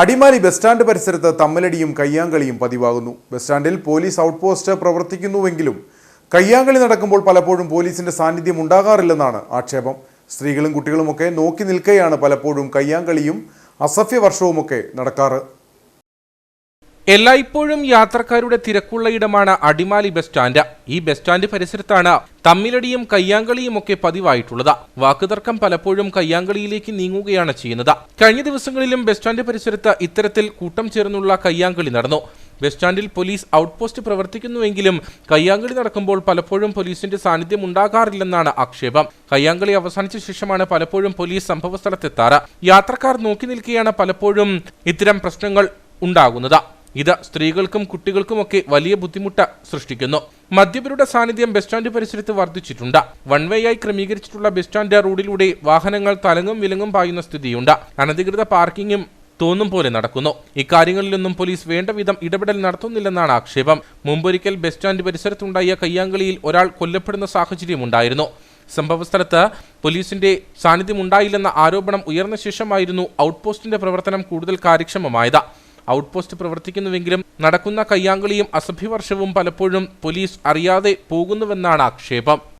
Adimali bus stand പരിസരത്ത് തമ്മിലടിയും കയ്യാങ്കളിയും പതിവാകുന്നു. ബസ് സ്റ്റാൻഡിൽ പോലീസ് ഔട്ട് പോസ്റ്റ് പ്രവർത്തിക്കുന്നുവെങ്കിലും കയ്യാങ്കളി നടക്കുമ്പോൾ പലപ്പോഴും പോലീസിന്റെ സാന്നിധ്യം ഉണ്ടാകാറില്ലെന്നാണ് ആക്ഷേപം. സ്ത്രീകളും കുട്ടികളുമൊക്കെ നോക്കി നിൽക്കുകയാണ് പലപ്പോഴും കയ്യാങ്കളിയും അസഭ്യവർഷവുമൊക്കെ നടക്കാറ്. എല്ലായ്പ്പോഴും യാത്രക്കാരുടെ തിരക്കുള്ള ഇടമാണ് അടിമാലി ബസ് സ്റ്റാൻഡ്. ഈ ബസ് സ്റ്റാൻഡ് പരിസരത്താണ് തമ്മിലടിയും കയ്യാങ്കളിയും ഒക്കെ പതിവായിട്ടുള്ളത്. വാക്കുതർക്കം പലപ്പോഴും കയ്യാങ്കളിയിലേക്ക് നീങ്ങുകയാണ് ചെയ്യുന്നത്. കഴിഞ്ഞ ദിവസങ്ങളിലും ബസ് സ്റ്റാൻഡ് പരിസരത്ത് ഇത്തരത്തിൽ കൂട്ടം ചേർന്നുള്ള കയ്യാങ്കളി നടന്നു. ബസ് സ്റ്റാൻഡിൽ പോലീസ് ഔട്ട് പോസ്റ്റ് പ്രവർത്തിക്കുന്നുവെങ്കിലും കയ്യാങ്കളി നടക്കുമ്പോൾ പലപ്പോഴും പോലീസിന്റെ സാന്നിധ്യം ഉണ്ടാകാറില്ലെന്നാണ് ആക്ഷേപം. കയ്യാങ്കളി അവസാനിച്ച ശേഷമാണ് പലപ്പോഴും പോലീസ് സംഭവസ്ഥലത്തെത്താറ്. യാത്രക്കാർ നോക്കി നിൽക്കുകയാണ് പലപ്പോഴും ഇത്തരം പ്രശ്നങ്ങൾ ഉണ്ടാകുന്നത്. ഇത് സ്ത്രീകൾക്കും കുട്ടികൾക്കുമൊക്കെ വലിയ ബുദ്ധിമുട്ട് സൃഷ്ടിക്കുന്നു. മദ്യപരുടെ സാന്നിധ്യം ബസ് സ്റ്റാൻഡ് പരിസരത്ത് വർദ്ധിച്ചിട്ടുണ്ട്. വൺ വേ ആയി ക്രമീകരിച്ചിട്ടുള്ള ബസ് സ്റ്റാൻഡ് റോഡിലൂടെ വാഹനങ്ങൾ തലങ്ങും വിലങ്ങും പായുന്ന സ്ഥിതിയുണ്ട്. അനധികൃത പാർക്കിങ്ങും തോന്നും പോലെ നടക്കുന്നു. ഇക്കാര്യങ്ങളിലൊന്നും പോലീസ് വേണ്ട വിധം ഇടപെടൽ നടത്തുന്നില്ലെന്നാണ് ആക്ഷേപം. മുമ്പൊരിക്കൽ ബസ് സ്റ്റാൻഡ് പരിസരത്തുണ്ടായ കയ്യാങ്കളിയിൽ ഒരാൾ കൊല്ലപ്പെടുന്ന സാഹചര്യമുണ്ടായിരുന്നു സംഭവസ്ഥലത്ത് പോലീസിന്റെ സാന്നിധ്യം ഉണ്ടായില്ലെന്ന ആരോപണം ഉയർന്ന ശേഷമായിരുന്നു ഔട്ട് പോസ്റ്റിന്റെ പ്രവർത്തനം കൂടുതൽ കാര്യക്ഷമമായത്. ഔട്ട് പോസ്റ്റ് പ്രവർത്തിക്കുന്നുവെങ്കിലും നടക്കുന്ന കയ്യാങ്കളിയും അസഭ്യവർഷവും പലപ്പോഴും പോലീസ് അറിയാതെ പോകുന്നുവെന്നാണ് ആക്ഷേപം.